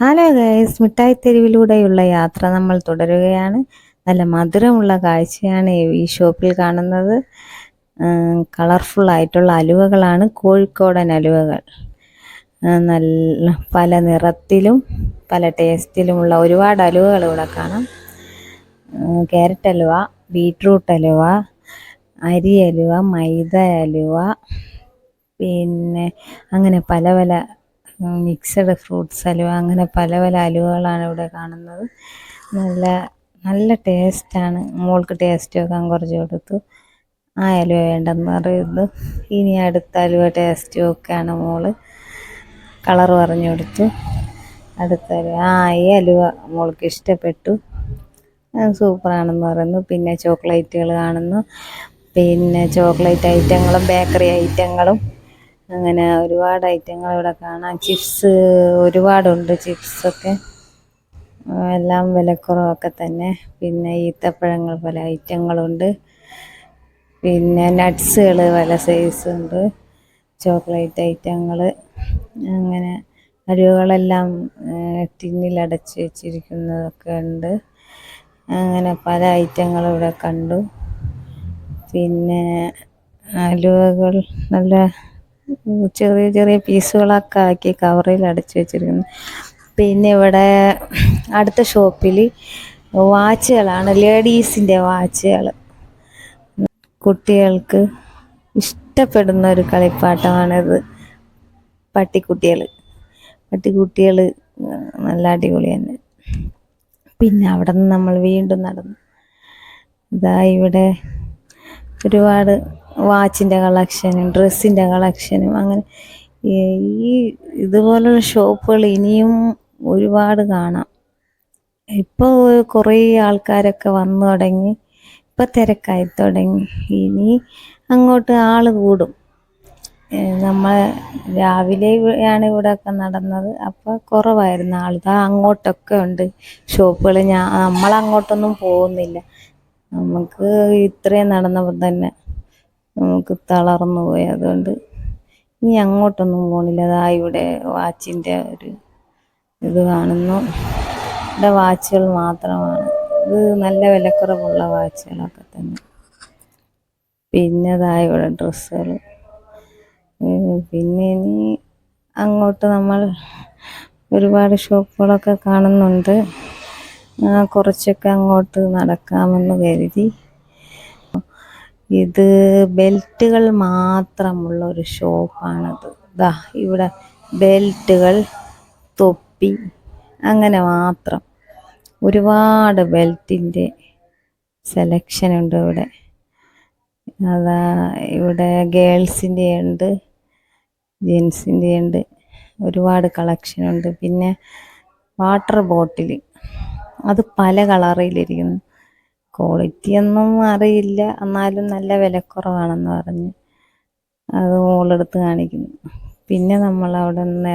Hello guys മിഠായി തെരുവിലൂടെയുള്ള യാത്ര നമ്മൾ തുടരുകയാണ്. നല്ല മധുരമുള്ള കാഴ്ചയാണ് ഈ ഷോപ്പിൽ കാണുന്നത്. കളർഫുൾ ആയിട്ടുള്ള അലുവകളാണ് കോഴിക്കോടൻ അലുവകൾ. നല്ല പല നിറത്തിലും പല ടേസ്റ്റിലുമുള്ള ഒരുപാട് അലുവകൾ ഇവിടെ കാണാം. ക്യാരറ്റ് അലുവ ബീട്രൂട്ട് അലുവ അരി അലുവ മൈദ അലുവ പിന്നെ അങ്ങനെ പല പല മിക്സഡ് ഫ്രൂട്ട്സ് അലുവ അങ്ങനെ പല പല അലുവകളാണ് ഇവിടെ കാണുന്നത്. നല്ല നല്ല ടേസ്റ്റാണ് മോൾക്ക് ടേസ്റ്റ് വെക്കാൻ കുറച്ച് കൊടുത്തു. ആ അലുവ വേണ്ടെന്ന് പറയുന്നു. ഇനി അടുത്ത അലുവ ടേസ്റ്റ് നോക്കുകയാണ് മോൾ. കളർ പറഞ്ഞു കൊടുത്തു. അടുത്ത അലുവ. ആ ഈ അലുവ മോൾക്ക് ഇഷ്ടപ്പെട്ടു. സൂപ്പറാണെന്ന് പറയുന്നു. പിന്നെ ചോക്ലേറ്റുകൾ കാണുന്നു. പിന്നെ ചോക്ലേറ്റ് ഐറ്റങ്ങളും ബേക്കറി ഐറ്റങ്ങളും അങ്ങനെ ഒരുപാട് ഐറ്റങ്ങൾ ഇവിടെ കാണാം. ചിപ്സ് ഒരുപാടുണ്ട് ചിപ്സൊക്കെ. എല്ലാം വിലക്കുറവൊക്കെ തന്നെ. പിന്നെ ഈത്തപ്പഴങ്ങൾ പല ഐറ്റങ്ങളുണ്ട്. പിന്നെ നട്ട്സുകൾ പല സൈസുണ്ട്. ചോക്ലേറ്റ് ഐറ്റങ്ങൾ. അങ്ങനെ അരിവുകളെല്ലാം ടിന്നിൽ അടച്ച് വെച്ചിരിക്കുന്നതൊക്കെ ഉണ്ട്. അങ്ങനെ പല ഐറ്റങ്ങൾ ഇവിടെ കണ്ടു. പിന്നെ അലുവകൾ നല്ല ചെറിയ ചെറിയ പീസുകളൊക്കെ ആക്കി കവറിൽ അടച്ചു വെച്ചിരിക്കുന്നു. പിന്നെ ഇവിടെ അടുത്ത ഷോപ്പിൽ വാച്ചുകളാണ് ലേഡീസിന്റെ വാച്ചുകൾ. കുട്ടികൾക്ക് ഇഷ്ടപ്പെടുന്ന ഒരു കളിപ്പാട്ടമാണിത്. പട്ടിക്കുട്ടികൾ. പട്ടിക്കുട്ടികൾ നല്ല അടിപൊളി തന്നെ. പിന്നെ അവിടെ നിന്ന് നമ്മൾ വീണ്ടും നടന്നു. ഇതാ ഇവിടെ ഒരുപാട് വാച്ചിന്റെ കളക്ഷനും ഡ്രസ്സിന്റെ കളക്ഷനും അങ്ങനെ ഈ- ഇതുപോലുള്ള ഷോപ്പുകൾ ഇനിയും ഒരുപാട് കാണാം. ഇപ്പോൾ കുറേ ആൾക്കാരൊക്കെ വന്നു തുടങ്ങി ഇപ്പം തിരക്കായി തുടങ്ങി. ഇനി അങ്ങോട്ട് ആൾ കൂടും. നമ്മൾ രാവിലെ ആണ് ഇവിടെയൊക്കെ നടന്നത്. അപ്പോൾ കുറവായിരുന്നു ആൾ ഇതാ അങ്ങോട്ടൊക്കെ ഉണ്ട് ഷോപ്പുകൾ. ഞാൻ നമ്മളങ്ങോട്ടൊന്നും പോകുന്നില്ല. നമുക്ക് ഇത്രയും നടന്നപ്പോൾ തന്നെ നമുക്ക് തളർന്നു പോയി. അതുകൊണ്ട് ഇനി അങ്ങോട്ടൊന്നും പോണില്ല. അതാ ഇവിടെ വാച്ചിന്റെ ഒരു ഇത് കാണുന്നു. ഇവിടെ വാച്ചുകൾ മാത്രമാണ്. ഇത് നല്ല വിലക്കുറവുള്ള വാച്ചുകളൊക്കെ തന്നെ. പിന്നെ ഇതാ ഇവിടെ ഡ്രസ്സുകൾ. പിന്നെ ഇനി അങ്ങോട്ട് നമ്മൾ ഒരുപാട് ഷോപ്പുകളൊക്കെ കാണുന്നുണ്ട്. കുറച്ചൊക്കെ അങ്ങോട്ട് നടക്കാമെന്ന് കരുതി. ഇത് ബെൽറ്റുകൾ മാത്രമുള്ള ഒരു ഷോപ്പാണത്. ദാ ഇവിടെ ബെൽറ്റുകൾ തൊപ്പി അങ്ങനെ മാത്രം. ഒരുപാട് ബെൽറ്റിന്റെ സെലക്ഷൻ ഉണ്ട് ഇവിടെ. അതാ ഇവിടെ ഗേൾസിന്റെ ഉണ്ട് ജെൻസിന്റെ ഉണ്ട് ഒരുപാട് കളക്ഷൻ ഉണ്ട്. പിന്നെ വാട്ടർ ബോട്ടിൽ അത് പല കളറിലിരിക്കുന്നു. ക്വാളിറ്റി ഒന്നും അറിയില്ല. എന്നാലും നല്ല വിലക്കുറവാണെന്ന് പറഞ്ഞ് അത് മോളെടുത്ത് കാണിക്കുന്നു. പിന്നെ നമ്മൾ അവിടെ നിന്ന്